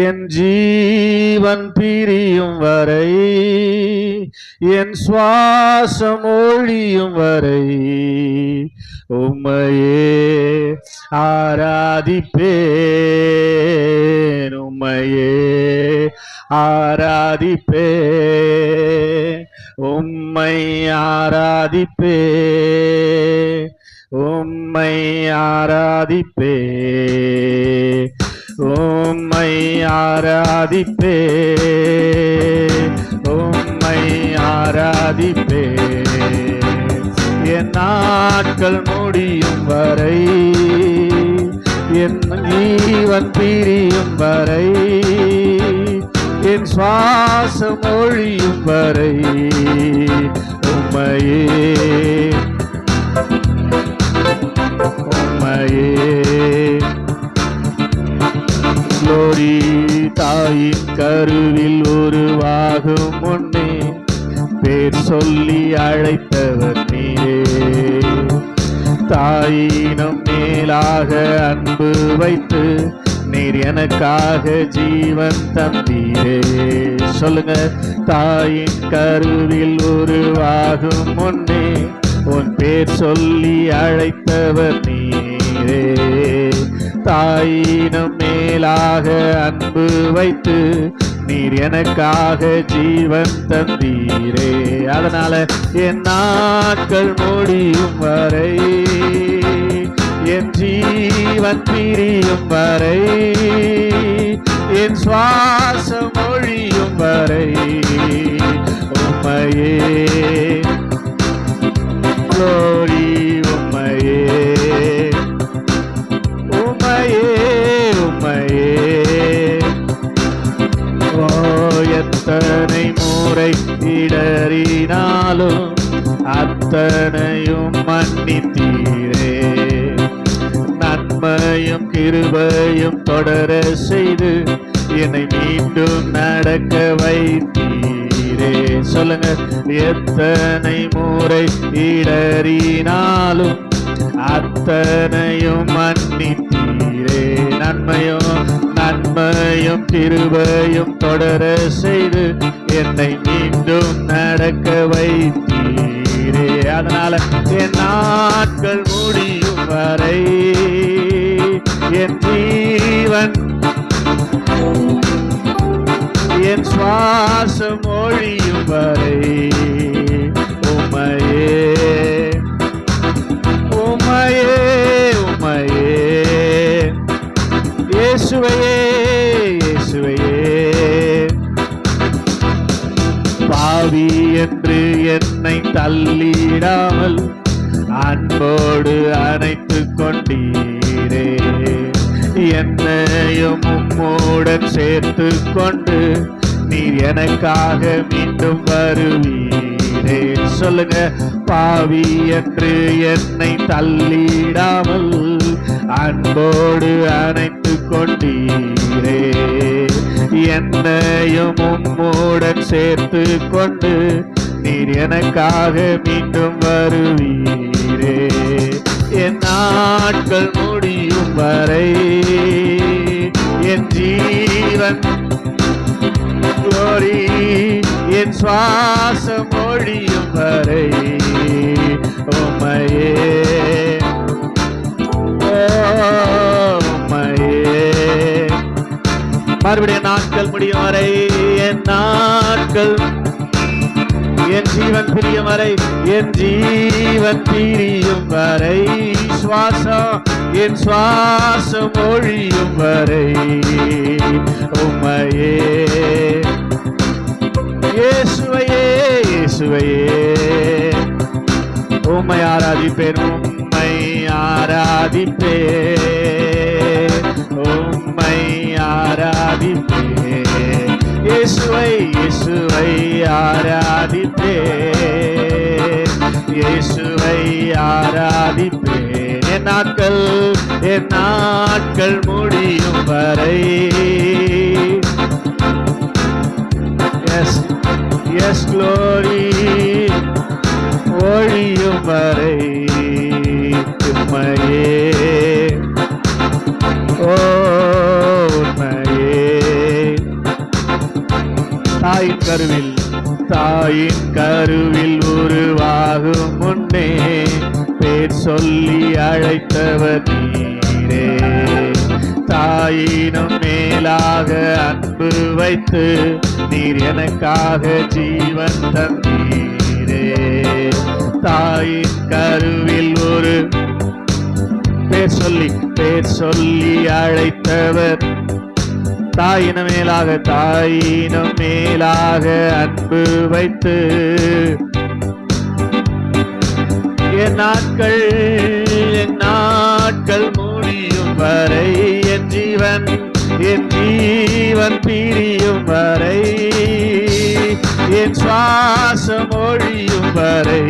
என் ஜீவன் பிரியும் வரை என் சுவாசம் ஒழியும் வரை உம்மையே ஆராதிப்பேன் உம்மையே ஆராதிப்பேன் உம்மை ஆராதிப்பே உம்மை ஆராதிப்பே உம்மை ஆராதிப்பே. உம்மை ஆராதிப்பே. என் நாட்கள் முடியும் வரை என் ஜீவன் பிரியும் வரை என் சுவாசம் ஒழியும் வரை உம்மையே. உம்மையே. லோரி தாயின் கருவில் உருவாகும் முன்னே பேர் சொல்லி அழைத்தவர் நீரே. தாயினும் மேலாக அன்பு வைத்து நீர் எனக்காக ஜீவன் தந்தீரே. சொல்லுங்க தாயின் கருவில் உருவாகும் முன்னே உன் பேர் சொல்லி அழைத்தவர் நீரே. தாயினும் மேலாக அன்பு வைத்து நீர் எனக்காக ஜீவன் தந்தீரே. அதனால என் நாட்கள் முடியும் வரை என் ஜீவன் பிரியும் வரை என் சுவாசம் ஒழியும் வரை. எத்தனை முறை இடறினாலும் அத்தனையும் மன்னித்தீரே. நன்மையும் கிருபையும் தொடர செய்து என்னை மீண்டும் நடக்க வைத்தீரே. சொல்லுங்க எத்தனை முறை இடறினாலும் அத்தனையும் மன்னித்தீரே. நன்மையும் நன்மையும் கிருபையும் தொடர செய்து என்னை மீண்டும் நடக்க வைத்தீரே. அதனால என் நாட்கள் முடியும் வரை என் ஜீவன் என் சுவாசம் ஒழியும் வரை பாவி என்று என்னை தள்ளிடாமல் அன்போடு அணைத்து கொண்டீரே. என்னையும் உம்மோடன் சேர்த்து கொண்டு நீர் எனக்காக மீண்டும் வருவீரே. சொல்லுங்க பாவி என்று என்னை தள்ளிடாமல் அன்போடு அணைத்து கொண்டீர். என்னையும் உம்முடன் சேர்த்து கொண்டு நீர் எனக்காக மீண்டும் வருவீரே. என் நாட்கள் முடியும் வரை என் ஜீவன் கோரி என் சுவாசம் ஒழியும் வரை. முடியும் வரை என் நாட்கள்? என் ஜீவன் பிரியும் வரை என் ஜீவன் பிரியும் வரை சுவாசம் என் சுவாசம் ஒழியும் வரை. உம்மையே. இயேசுவையே இயேசுவையே. உம்மை ஆராதிப்பேன் உம்மை ஆராதிப்பேன். உம்மை இயேசுவை இயேசுவை ஆராதிப்பேன் இயேசுவை ஆராதிப்பேன் என் நாட்கள் என் நாட்கள் முடியும் வரை. எஸ் எஸ் க்ளோரி ஒழியும் வரை. உம்மையே. ஓ கருவில் தாயின் கருவில் உருவாகும் முன்னே பேர் சொல்லி அழைத்தவர் நீரே. தாயினும் மேலாக அன்பு வைத்து நீர் எனக்காக ஜீவன் தந்தீரே. தாயின் கருவில் ஒரு பேர் சொல்லி பேர் சொல்லி அழைத்தவர் தாயின மேலாக தாயினம் மேலாக அன்பு வைத்து என் நாட்கள் என் நாட்கள் முடியும் வரை என் ஜீவன் என் ஜீவன் பிரியும் வரை என் சுவாசம் ஒழியும் வரை.